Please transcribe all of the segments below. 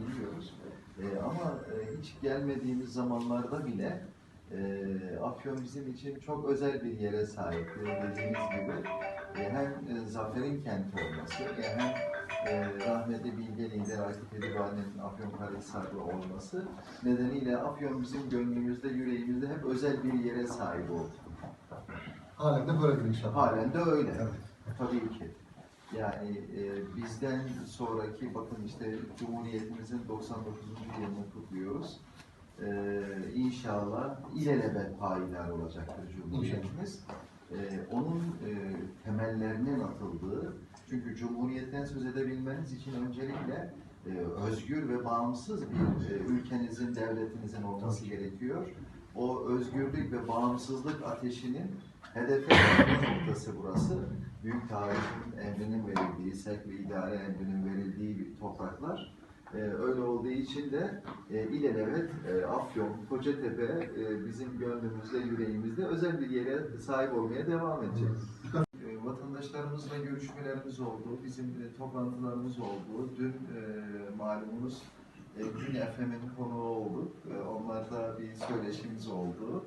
biliyoruz. Ee, ama e, hiç gelmediğimiz zamanlarda bile e, Afyon bizim için çok özel bir yere sahip. E, Dediğiniz gibi e, hem e, Zafer'in kenti olması e, hem e, rahmetli bilge lider Akif Edibani'nin Afyonkarahisarlı olması nedeniyle Afyon bizim gönlümüzde, yüreğimizde hep özel bir yere sahip oldu. Halen de böyledir inşallah. Halen de öyle. Evet. Tabii ki. Yani e, bizden sonraki bakın işte Cumhuriyetimizin 99. yılını kutluyoruz. E, inşallah ilelebet payidar olacaktır Cumhuriyetimiz. E, onun e, temellerinin atıldığı, çünkü Cumhuriyetten söz edebilmeniz için öncelikle e, özgür ve bağımsız bir e, ülkenizin, devletinizin olması gerekiyor. O özgürlük ve bağımsızlık ateşinin hedefe noktası burası. Büyük tarihin emrinin verildiği, sevk ve idare emrinin verildiği bir topraklar. Ee, öyle olduğu için de e, ilelebet e, Afyon, Kocatepe e, bizim gönlümüzde, yüreğimizde özel bir yere sahip olmaya devam edecek. E, vatandaşlarımızla görüşmelerimiz oldu, bizim e, toplantılarımız oldu. Dün e, malumunuz e, Gün FM'in konuğu olduk. E, onlarda bir söyleşimiz oldu.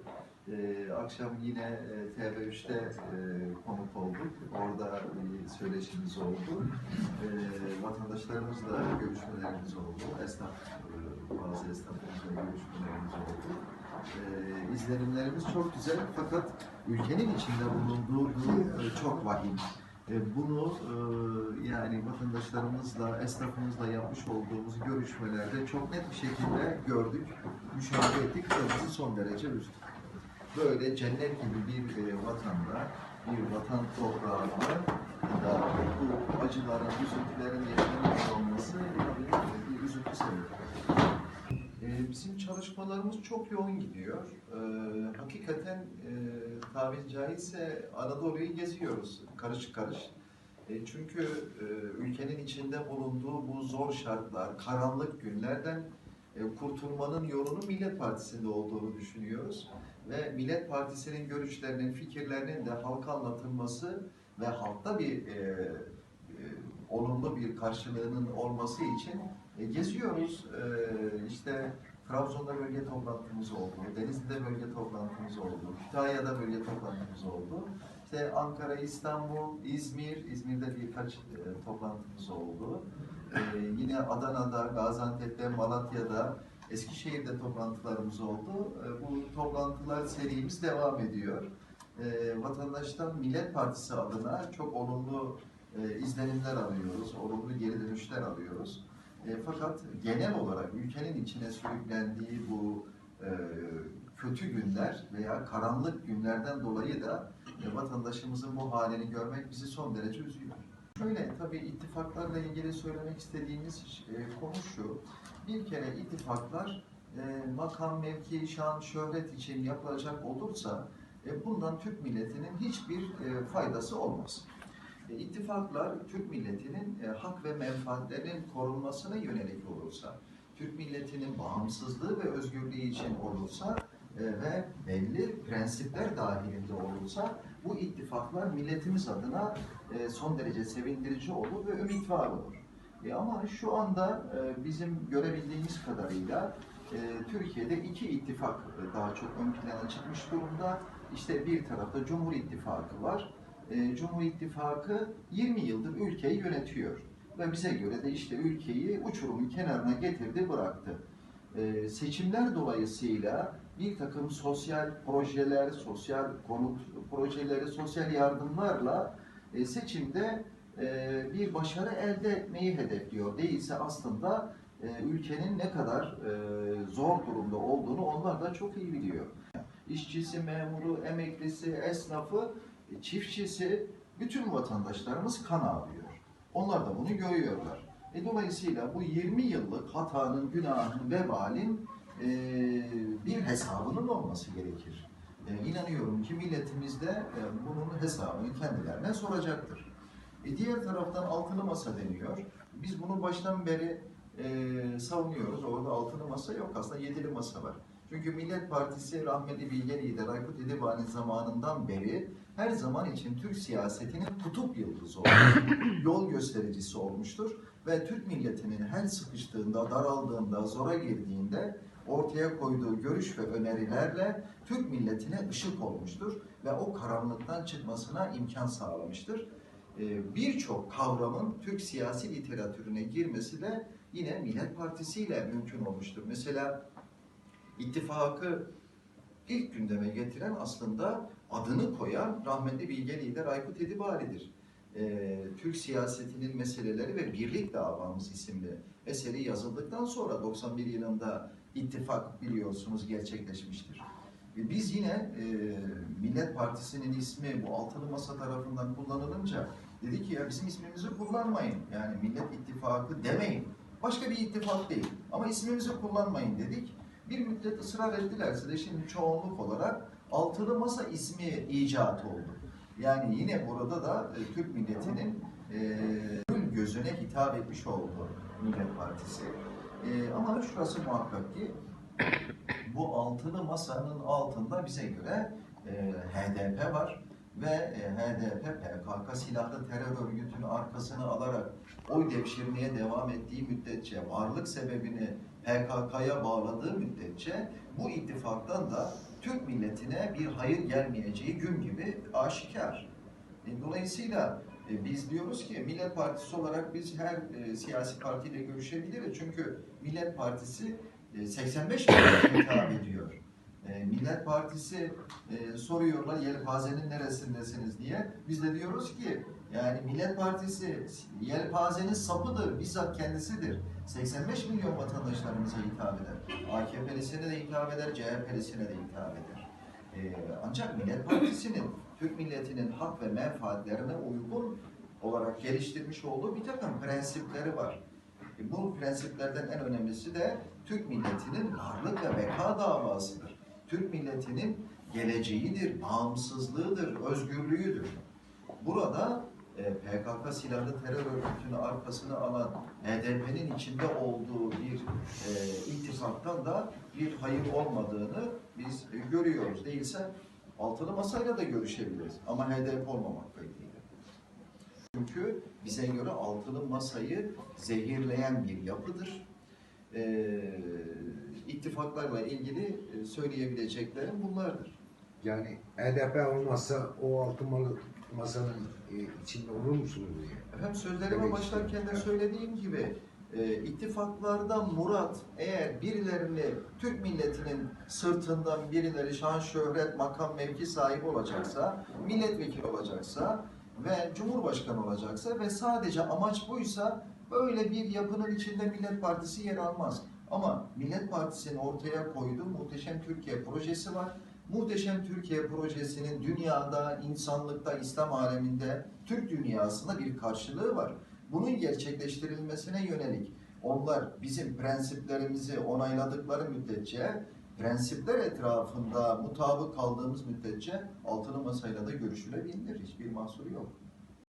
E, akşam yine e, TV3'te e, konuk olduk. Orada bir söyleşimiz oldu. E, vatandaşlarımızla görüşmelerimiz oldu. Esnaf, e, bazı esnaflarımızla görüşmelerimiz oldu. E, izlenimlerimiz çok güzel fakat ülkenin içinde bulunduğu e, çok vahim. E, Bunu e, yani vatandaşlarımızla, esnafımızla yapmış olduğumuz görüşmelerde çok net bir şekilde gördük, müşahede ettik ve bizi son derece üzdü. Böyle cennet gibi bir e, vatanda, bir vatan toprağında da bu acıların, üzüntülerin yaşanmış olması bir üzüntü sebebi. Ee, Bizim çalışmalarımız çok yoğun gidiyor. Ee, hakikaten e, tabiri caizse Anadolu'yu geziyoruz karış karış. E, çünkü e, ülkenin içinde bulunduğu bu zor şartlar, karanlık günlerden e, kurtulmanın yolunu Millet Partisi'nde olduğunu düşünüyoruz. Ve Millet Partisi'nin görüşlerinin, fikirlerinin de halka anlatılması ve halkta bir e, e, olumlu bir karşılığının olması için e, geziyoruz. E, işte Trabzon'da bölge toplantımız oldu, Denizli'de bölge toplantımız oldu, Kütahya'da bölge toplantımız oldu. İşte Ankara, İstanbul, İzmir, İzmir'de birkaç e, toplantımız oldu. E, yine Adana'da, Gaziantep'te, Malatya'da, Eskişehir'de toplantılarımız oldu. E, bu toplantılar serimiz devam ediyor. E, vatandaştan Millet Partisi adına çok olumlu e, izlenimler alıyoruz, olumlu geri dönüşler alıyoruz. Fakat genel olarak ülkenin içine sürüklendiği bu kötü günler veya karanlık günlerden dolayı da vatandaşımızın bu halini görmek bizi son derece üzüyor. Şöyle tabii ittifaklarla ilgili söylemek istediğimiz e, konu şu. Bir kere ittifaklar e, makam, mevki, şan, şöhret için yapılacak olursa e, bundan Türk milletinin hiçbir e, faydası olmaz. E, ittifaklar Türk milletinin e, hak ve menfaatlerinin korunmasına yönelik olursa, Türk milletinin bağımsızlığı ve özgürlüğü için olursa e, ve belli prensipler dahilinde olursa bu ittifaklar milletimiz adına e, son derece sevindirici olur ve ümit var olur. E, ama şu anda e, bizim görebildiğimiz kadarıyla e, Türkiye'de iki ittifak e, daha çok ön plana çıkmış durumda. İşte bir tarafta Cumhur İttifakı var. E, Cumhur İttifakı 20 yıldır ülkeyi yönetiyor. Ve bize göre de işte ülkeyi uçurumun kenarına getirdi, bıraktı. E, seçimler dolayısıyla bir takım sosyal projeler, sosyal konut projeleri, sosyal yardımlarla e, seçimde e, bir başarı elde etmeyi hedefliyor. Değilse aslında e, ülkenin ne kadar zor durumda olduğunu onlar da çok iyi biliyor. İşçisi, memuru, emeklisi, esnafı, çiftçisi, bütün vatandaşlarımız kan ağlıyor. Onlar da bunu görüyorlar. E, dolayısıyla bu 20 yıllık hatanın, günahın, vebalin e, bir hesabının olması gerekir. E, inanıyorum ki milletimiz de e, bunun hesabını kendilerine soracaktır. E, diğer taraftan altılı masa deniyor. Biz bunu baştan beri e, savunuyoruz. Orada altılı masa yok aslında yedili masa var. Çünkü Millet Partisi rahmetli bilge lider Aykut Edebani zamanından beri her zaman için Türk siyasetinin kutup yıldızı olmuş, yol göstericisi olmuştur. ve Türk milletinin her sıkıştığında, daraldığında, zora girdiğinde ortaya koyduğu görüş ve önerilerle Türk milletine ışık olmuştur ve o karanlıktan çıkmasına imkan sağlamıştır. Ee, Birçok kavramın Türk siyasi literatürüne girmesi de yine Millet Partisi ile mümkün olmuştur. Mesela ittifakı ilk gündeme getiren aslında adını koyan rahmetli bilge lider Aykut Edibali'dir. Ee, Türk siyasetinin meseleleri ve birlik davamız isimli eseri yazıldıktan sonra 91 yılında ittifak biliyorsunuz gerçekleşmiştir. Ve biz yine e, Millet Partisi'nin ismi bu altılı masa tarafından kullanılınca dedi ki ya bizim ismimizi kullanmayın. Yani Millet İttifakı demeyin. Başka bir ittifak değil. Ama ismimizi kullanmayın dedik. Bir müddet ısrar ettilerse de şimdi çoğunluk olarak altılı masa ismi icat oldu. Yani yine burada da e, Türk milletinin e, gözüne hitap etmiş oldu Millet Partisi. E, ama şurası muhakkak ki bu altılı masanın altında bize göre e, HDP var ve e, HDP PKK silahlı terör örgütünün arkasını alarak oy devşirmeye devam ettiği müddetçe varlık sebebini PKK'ya bağladığı müddetçe bu ittifaktan da Türk milletine bir hayır gelmeyeceği gün gibi aşikar. E, Dolayısıyla biz diyoruz ki Millet Partisi olarak biz her e, siyasi partiyle görüşebiliriz. Çünkü Millet Partisi e, 85 milyona hitap ediyor. E, Millet Partisi e, soruyorlar yelpazenin neresindesiniz diye. Biz de diyoruz ki yani Millet Partisi yelpazenin sapıdır, bizzat kendisidir. 85 milyon vatandaşlarımıza hitap eder. AKP'lisine de hitap eder, CHP'lisine de hitap eder. E, ancak Millet Partisi'nin Türk milletinin hak ve menfaatlerine uygun olarak geliştirmiş olduğu bir takım prensipleri var. E, Bu prensiplerden en önemlisi de Türk milletinin varlık ve beka davasıdır. Türk milletinin geleceğidir, bağımsızlığıdır, özgürlüğüdür. Burada e, PKK silahlı terör örgütünün arkasını alan HDP'nin içinde olduğu bir e, ittifaktan da bir hayır olmadığını biz e, görüyoruz. Değilse altılı masayla da görüşebiliriz ama HDP olmamak kaydıyla. Çünkü bize göre altılı masayı zehirleyen bir yapıdır. E, ittifaklarla ilgili e, söyleyebileceklerim bunlardır. Yani HDP olmazsa o altı malı masanın e, içinde olur musunuz diye. Efendim sözlerime başlarken de söylediğim gibi e, murat eğer birilerini Türk milletinin sırtından birileri şan şöhret makam mevki sahibi olacaksa milletvekili olacaksa ve cumhurbaşkanı olacaksa ve sadece amaç buysa böyle bir yapının içinde Millet Partisi yer almaz. Ama Millet Partisi'nin ortaya koyduğu muhteşem Türkiye projesi var. Muhteşem Türkiye projesinin dünyada, insanlıkta, İslam aleminde, Türk dünyasında bir karşılığı var. Bunun gerçekleştirilmesine yönelik onlar bizim prensiplerimizi onayladıkları müddetçe, prensipler etrafında mutabık kaldığımız müddetçe altılı masayla da görüşülebilir. Hiçbir mahsuru yok.